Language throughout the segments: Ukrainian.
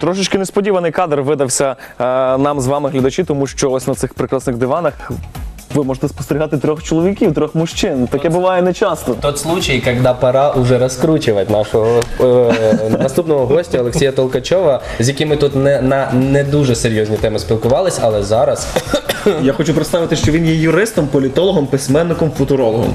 Трошечки несподіваний кадр видався е, нам з вами, глядачі, тому що ось на цих прекрасних диванах ви можете спостерігати трьох чоловіків, трьох мужчин. Таке буває нечасто. Тот случай, когда пора уже розкручувати нашого е, наступного гостя Олексія Толкачова, з яким ми тут не на не дуже серйозні теми спілкувались, але зараз Я хочу представити, що він є юристом, політологом, письменником, футурологом.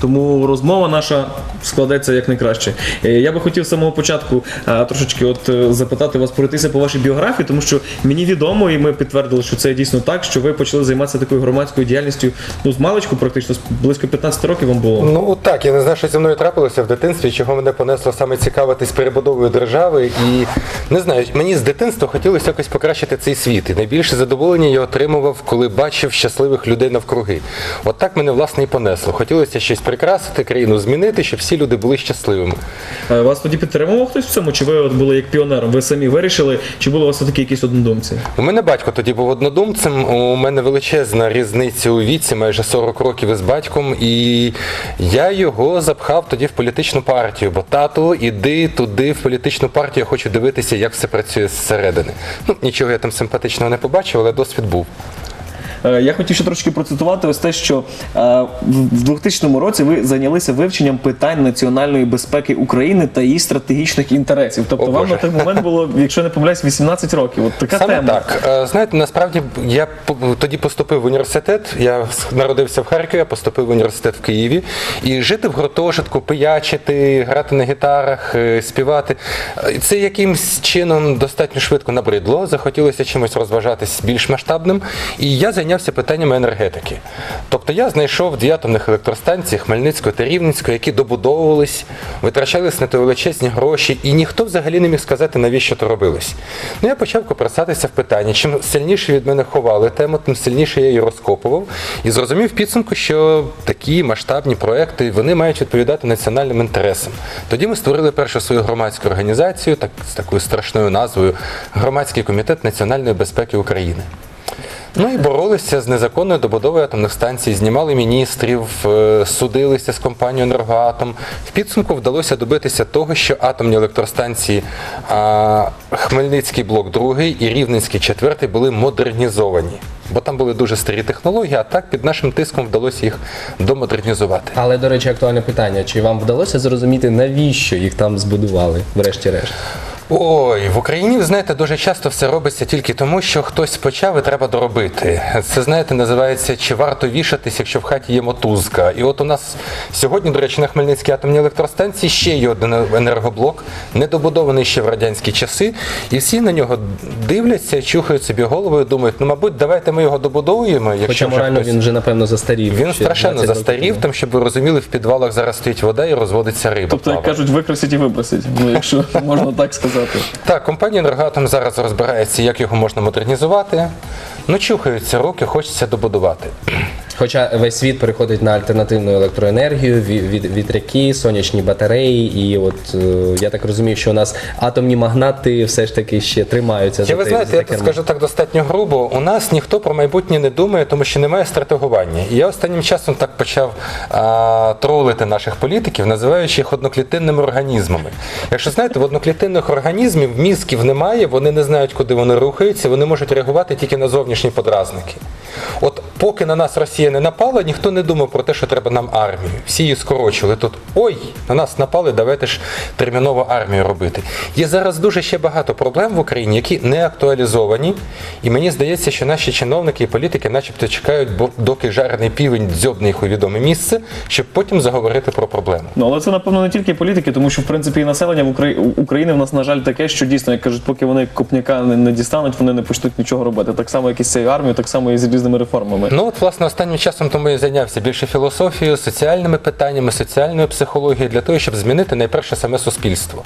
Тому розмова наша складеться як найкраще. Е, Я би хотів з самого початку е, трошечки от е, запитати вас пройтися по вашій біографії, тому що мені відомо, і ми підтвердили, що це дійсно так, що ви почали займатися такою громадською діяльністю ну, з маличку, практично близько 15 років вам було. Ну так, я не знаю, що зі мною трапилося в дитинстві, чого мене понесло саме цікавитись перебудовою держави. І не знаю, мені з дитинства хотілося якось покращити цей світ. І найбільше задоволення я отримував, коли бачив щасливих людей навкруги. От так мене власне і понесло. Хотілося щось прикрасити, країну змінити, щоб всі люди були щасливими. Е, Вас тоді підтримував хтось в цьому? Чи ви от були як піонером? Ви самі вирішили, чи були у вас такі якісь однодумці? У мене батько тоді був однодумцем. У мене величезна різниця у віці, майже 40 років із батьком, і я його запхав тоді в політичну партію. Бо тату, іди туди, в політичну партію, я хочу дивитися, як все працює зсередини. Ну нічого я там симпатичного не побачив, але досвід був. Е, Я хотів ще трошки процитувати ось те, що е, в 2000 році ви зайнялися вивченням питань національної безпеки України та її стратегічних інтересів. Тобто О, вам Боже. на той момент було, якщо не помиляюсь, 18 років. От така Саме тема. так. Е, Знаєте, насправді я тоді поступив в університет. Я народився в Харкові, я поступив в університет в Києві. І жити в гуртожитку, пиячити, грати на гітарах, співати. Це якимсь чином достатньо швидко набридло. Захотілося чимось розважатись більш масштабним. І я зайнявся питаннями енергетики. Тобто я знайшов дві атомних електростанції Хмельницької та Рівненської, які добудовувались, витрачались на то величезні гроші, і ніхто взагалі не міг сказати, навіщо то робилось. Ну я почав копирсатися в питанні. Чим сильніше від мене ховали тему, тим сильніше я її розкопував. І зрозумів підсумку, що такі масштабні проекти вони мають відповідати національним інтересам. Тоді ми створили першу свою громадську організацію, так з такою страшною назвою Громадський комітет національної безпеки України. Ну і боролися з незаконною добудовою атомних станцій, знімали міністрів, е, судилися з компанією Енергоатом. В підсумку вдалося добитися того, що атомні електростанції Хмельницький блок 2 і Рівненський 4 були модернізовані. Бо там були дуже старі технології, а так під нашим тиском вдалося їх домодернізувати. але до речі, актуальне питання: чи вам вдалося зрозуміти, навіщо їх там збудували, врешті-решт? Ой, в Україні, ви знаєте, дуже часто все робиться тільки тому, що хтось почав і треба доробити. Це, знаєте, називається чи варто вішатись, якщо в хаті є мотузка. І от у нас сьогодні, до речі, на Хмельницькій атомній електростанції ще є один енергоблок, недобудований ще в радянські часи, і всі на нього дивляться, чухають собі головою, думають, ну, мабуть, давайте ми його добудовуємо. Якщо Хоча морально хтось... він вже напевно застарів. Він страшенно застарів, тому. там, щоб ви розуміли, в підвалах зараз стоїть вода і розводиться риба. Тобто, як кажуть, викрасить і вибросить, ну якщо можна так сказати. Так, компанія «Енергоатом» зараз розбирається, як його можна модернізувати. Ну, чухаються руки, хочеться добудувати. Хоча весь світ переходить на альтернативну електроенергію, вітряки, сонячні батареї, і от е, я так розумію, що у нас атомні магнати все ж таки ще тримаються за ви те- знаєте, за я скажу так достатньо грубо. У нас ніхто про майбутнє не думає, тому що немає стратегування. І я останнім часом так почав а, тролити наших політиків, називаючи їх одноклітинними організмами. Якщо знаєте, в одноклітинних організмів мізків немає, вони не знають, куди вони рухаються, вони можуть реагувати тільки на зовнішні подразники. От поки на нас Росія не напала, ніхто не думав про те, що треба нам армію. Всі її скорочили. Тут ой, на нас напали, давайте ж терміново армію робити. Є зараз дуже ще багато проблем в Україні, які не актуалізовані. І мені здається, що наші чиновники і політики, начебто, чекають, бо- доки жарений півень дзьобне їх у відоме місце, щоб потім заговорити про проблему. Ну але це напевно не тільки політики, тому що в принципі і населення в Украї... України в нас на жаль таке, що дійсно, як кажуть, поки вони копняка не дістануть, вони не почнуть нічого робити. Так само, як і з цією армією, так само і з різними реформами. Ну от власне останнім часом тому я зайнявся більше філософією, соціальними питаннями, соціальною психологією для того, щоб змінити найперше саме суспільство.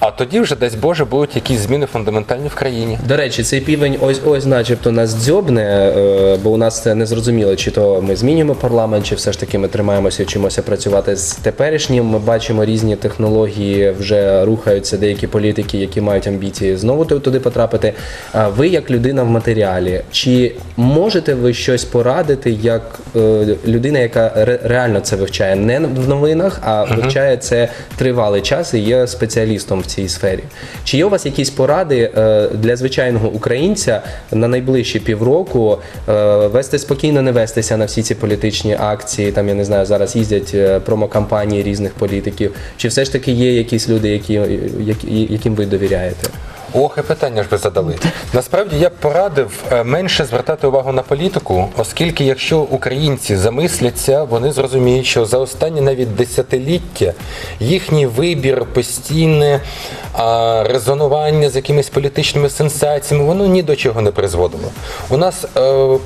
А тоді вже, дасть Боже, будуть якісь зміни фундаментальні в країні. До речі, цей півень ось ось, начебто, нас дзьобне, е, бо у нас це не зрозуміло, чи то ми змінюємо парламент, чи все ж таки ми тримаємося, вчимося працювати з теперішнім. Ми бачимо різні технології, вже рухаються деякі політики, які мають амбіції знову туди потрапити. А ви, як людина в матеріалі, чи можете ви щось порадити як е, людина, яка реально це вивчає не в новинах, а вивчає це тривалий час і є спеціалістом в цій сфері. Чи є у вас якісь поради е, для звичайного українця на найближчі півроку е, вести спокійно, не вестися на всі ці політичні акції? Там я не знаю, зараз їздять е, промокампанії різних політиків. Чи все ж таки є якісь люди, які, які яким ви довіряєте? Ох, і питання ж ви задали. Насправді я б порадив е, менше звертати увагу на політику, оскільки якщо українці замисляться, вони зрозуміють, що за останні навіть десятиліття їхній вибір, постійне а, резонування з якимись політичними сенсаціями, воно ні до чого не призводило. У нас е,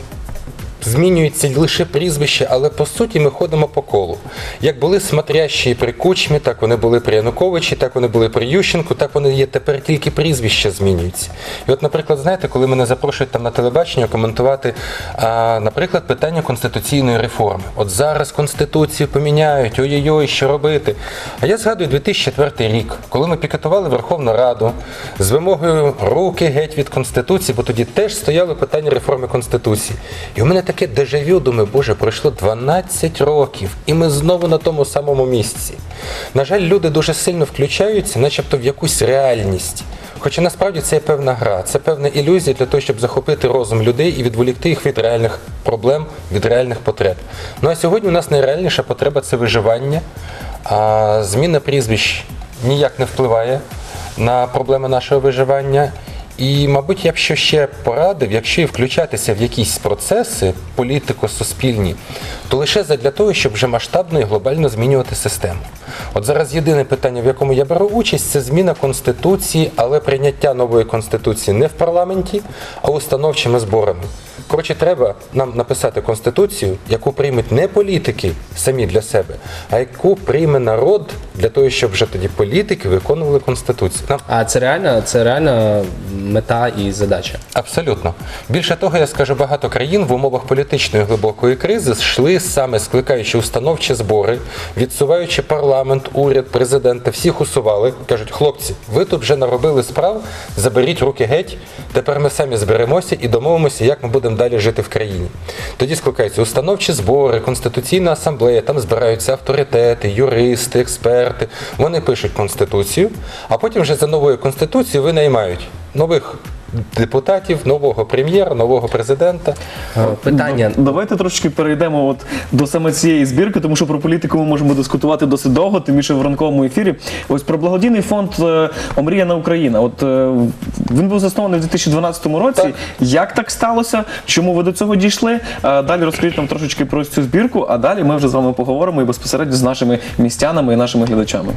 Змінюється лише прізвище, але по суті ми ходимо по колу. Як були смотрящі при Кучмі, так вони були при Януковичі, так вони були при Ющенку, так вони є тепер тільки прізвища змінюються. І от, наприклад, знаєте, коли мене запрошують там на телебачення коментувати, а, наприклад, питання конституційної реформи. От зараз конституцію поміняють, ой-ой-ой, що робити. А я згадую 2004 рік, коли ми пікетували Верховну Раду з вимогою руки геть від конституції, бо тоді теж стояло питання реформи конституції. І у мене таке дежавю, думаю, боже, пройшло 12 років, і ми знову на тому самому місці. На жаль, люди дуже сильно включаються, начебто в якусь реальність. Хоча насправді це є певна гра, це певна ілюзія для того, щоб захопити розум людей і відволікти їх від реальних проблем, від реальних потреб. Ну а сьогодні у нас найреальніша потреба це виживання, а зміна прізвищ ніяк не впливає на проблеми нашого виживання. І, мабуть, я б ще порадив, якщо і включатися в якісь процеси політико-суспільні, то лише задля того, щоб вже масштабно і глобально змінювати систему. От зараз єдине питання, в якому я беру участь, це зміна конституції, але прийняття нової конституції не в парламенті, а установчими зборами. Коротше, треба нам написати конституцію, яку приймуть не політики самі для себе, а яку прийме народ для того, щоб вже тоді політики виконували конституцію. А це реальна, це реальна мета і задача. Абсолютно. Більше того, я скажу, багато країн в умовах політичної глибокої кризи йшли саме скликаючи установчі збори, відсуваючи парламент, уряд, президента, всіх усували. Кажуть, хлопці, ви тут вже наробили справ, заберіть руки геть. Тепер ми самі зберемося і домовимося, як ми будемо далі жити в країні. Тоді скликаються установчі збори, конституційна асамблея, там збираються авторитети, юристи, експерти. Вони пишуть конституцію, а потім вже за новою конституцією винаймають нових депутатів, нового прем'єра, нового президента. Е, Питання. Давайте трошки перейдемо от до саме цієї збірки, тому що про політику ми можемо дискутувати досить довго, тим більше в ранковому ефірі. Ось про благодійний фонд е, Омріяна Україна. От е, він був заснований в 2012 році. Так. Як так сталося? Чому ви до цього дійшли? Е, Далі розкажіть нам трошечки про цю збірку, а далі ми вже з вами поговоримо і безпосередньо з нашими містянами і нашими глядачами.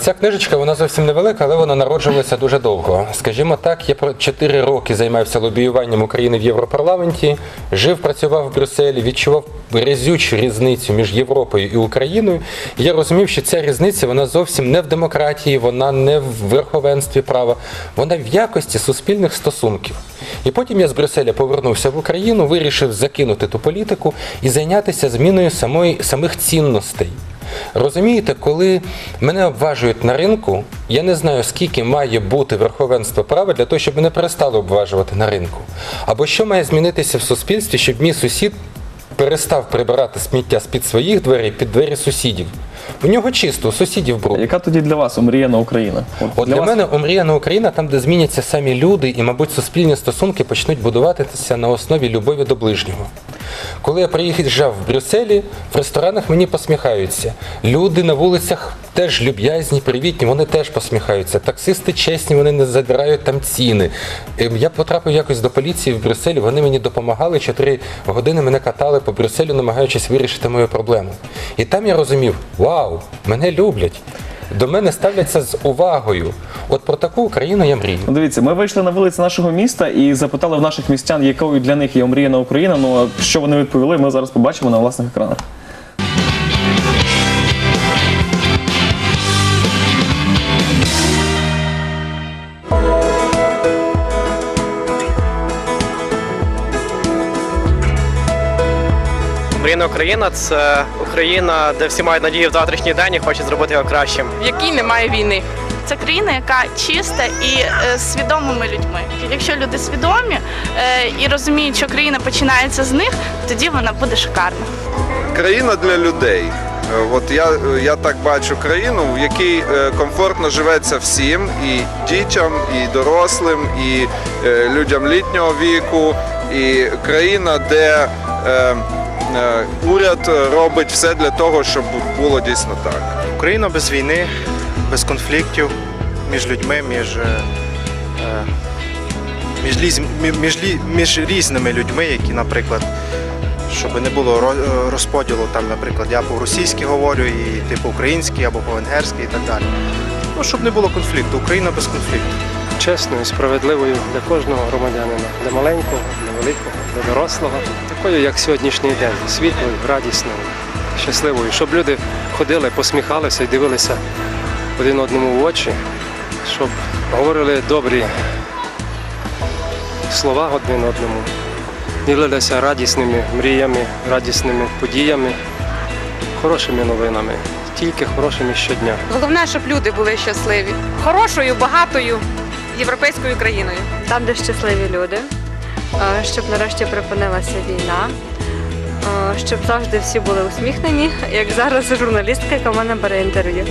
Ця книжечка вона зовсім невелика, але вона народжувалася дуже довго. Скажімо так, я про 4 роки займався лобіюванням України в Європарламенті, жив, працював в Брюсселі, відчував різючу різницю між Європою і Україною. Я розумів, що ця різниця вона зовсім не в демократії, вона не в верховенстві права, вона в якості суспільних стосунків. І потім я з Брюсселя повернувся в Україну, вирішив закинути ту політику і зайнятися зміною самої, самих цінностей. Розумієте, коли мене обважують на ринку, я не знаю, скільки має бути верховенство права для того, щоб мене перестали обважувати на ринку. Або що має змінитися в суспільстві, щоб мій сусід перестав прибирати сміття з-під своїх дверей під двері сусідів. У нього чисто, сусідів бруд. Яка тоді для вас Омріяна Україна? От для, вас- мене омріяна Україна там, де зміняться самі люди, і, мабуть, суспільні стосунки почнуть будуватися на основі любові до ближнього. Коли я приїжджав в Брюсселі, в ресторанах мені посміхаються. Люди на вулицях теж люб'язні, привітні, вони теж посміхаються. Таксисти чесні, вони не задирають там ціни. Ем, Я потрапив якось до поліції в Брюсселі, вони мені допомагали, чотири години мене катали по Брюсселю, намагаючись вирішити мою проблему. І там я розумів, вау, мене люблять. До мене ставляться з увагою. От про таку Україну я мрію. Ну, Дивіться, ми вийшли на вулиці нашого міста і запитали в наших містян, якою для них є омріяна Україна. Ну а що вони відповіли, ми зараз побачимо на власних екранах. Мрійна Україна це Україна, де всі мають надію в завтрашній день і хочуть зробити його кращим. в якій немає війни. Це країна, яка чиста і е, з свідомими людьми. Якщо люди свідомі е, і розуміють, що країна починається з них, тоді вона буде шикарна. Країна для людей. Е, От я, я так бачу країну, в якій е, комфортно живеться всім, і дітям, і дорослим, і е, людям літнього віку, і країна, де е, е, уряд робить все для того, щоб було дійсно так. Україна без війни, без конфліктів між людьми, між, е, е, між, між, між різними людьми, які, наприклад, щоб не було е, розподілу, там, наприклад, я по-російськи говорю, і ти по-українськи або по-венгерськи і так далі. Ну, щоб не було конфлікту. Україна без конфлікту. Чесною, справедливою для кожного громадянина, для маленького, для великого, для дорослого, такою, як сьогоднішній день, світлою, радісною, щасливою, щоб люди ходили, посміхалися і дивилися один одному в очі, щоб говорили добрі слова один одному, ділилися радісними мріями, радісними подіями, хорошими новинами, тільки хорошими щодня. Головне, щоб люди були щасливі, хорошою, багатою європейською країною. там, де щасливі люди, е, щоб нарешті припинилася війна, е, щоб завжди всі були усміхнені, як зараз журналістка, яка в мене бере інтерв'ю.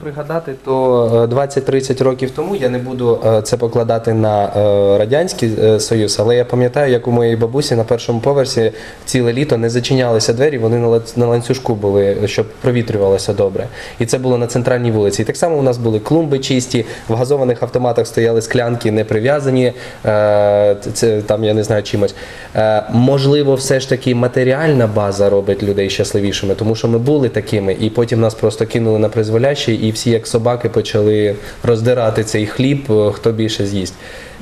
Пригадати, то е, 20-30 років тому я не буду е, це покладати на е, радянський е, союз, але я пам'ятаю, як у моєї бабусі на першому поверсі ціле літо не зачинялися двері, вони на ланцюжку були, щоб провітрювалося добре. І це було на центральній вулиці. І так само у нас були клумби чисті, в газованих автоматах стояли склянки не прив'язані. е, Це там я не знаю чимось. Е, Можливо, все ж таки матеріальна база робить людей щасливішими, тому що ми були такими, і потім нас просто кинули на призволяще, і всі як собаки почали роздирати цей хліб, е, хто більше з'їсть.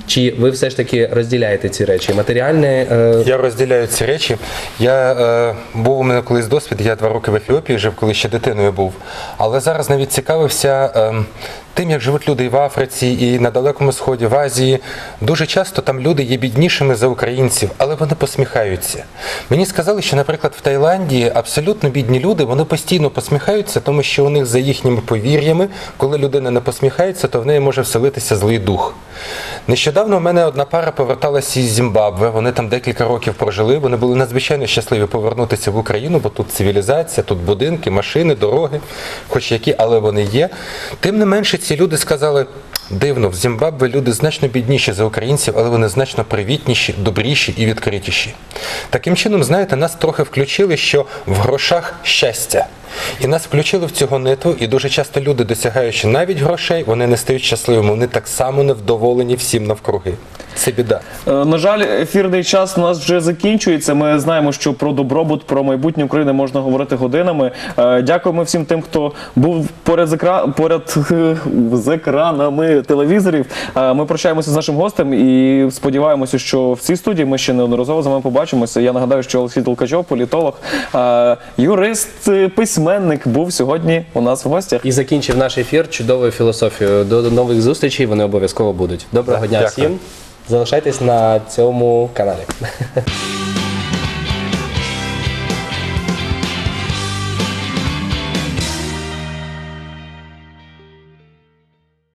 Чи ви все ж таки розділяєте ці речі? Матеріальне е, Я розділяю ці речі. Я е, був у мене колись досвід, я два роки в Ефіопії жив, коли ще дитиною був. Але зараз навіть цікавився е, тим, як живуть люди і в Африці, і на Далекому Сході, в Азії. Дуже часто там люди є біднішими за українців, але вони посміхаються. Мені сказали, що, наприклад, в Таїланді абсолютно бідні люди, вони постійно посміхаються, тому що у них за їхніми повір'ями, коли людина не посміхається, то в неї може вселитися злий дух. Нещодавно в мене одна пара поверталася із Зімбабве. Вони там декілька років прожили. Вони були надзвичайно щасливі повернутися в Україну, бо тут цивілізація, тут будинки, машини, дороги, хоч які, але вони є. Тим не менше, ці люди сказали. Дивно, в Зімбабве люди значно бідніші за українців, але вони значно привітніші, добріші і відкритіші. Таким чином, знаєте, нас трохи включили, що в грошах щастя. І нас включили в цю гонитву, і дуже часто люди, досягаючи навіть грошей, вони не стають щасливими, вони так само невдоволені всім навкруги. Це біда. Е, На жаль, ефірний час у нас вже закінчується. Ми знаємо, що про добробут, про майбутнє України можна говорити годинами. Е, Дякуємо всім тим, хто був поряд з екра... поряд з екранами телевізорів. Е, Ми прощаємося з нашим гостем і сподіваємося, що в цій студії ми ще неодноразово з вами побачимося. Я нагадаю, що Олексій Толкачов, політолог, юрист, письменник, був сьогодні у нас в гостях. і закінчив наш ефір чудовою філософією. До до нових зустрічей вони обов'язково будуть. Доброго дня Дякую. всім. Залишайтесь на цьому каналі.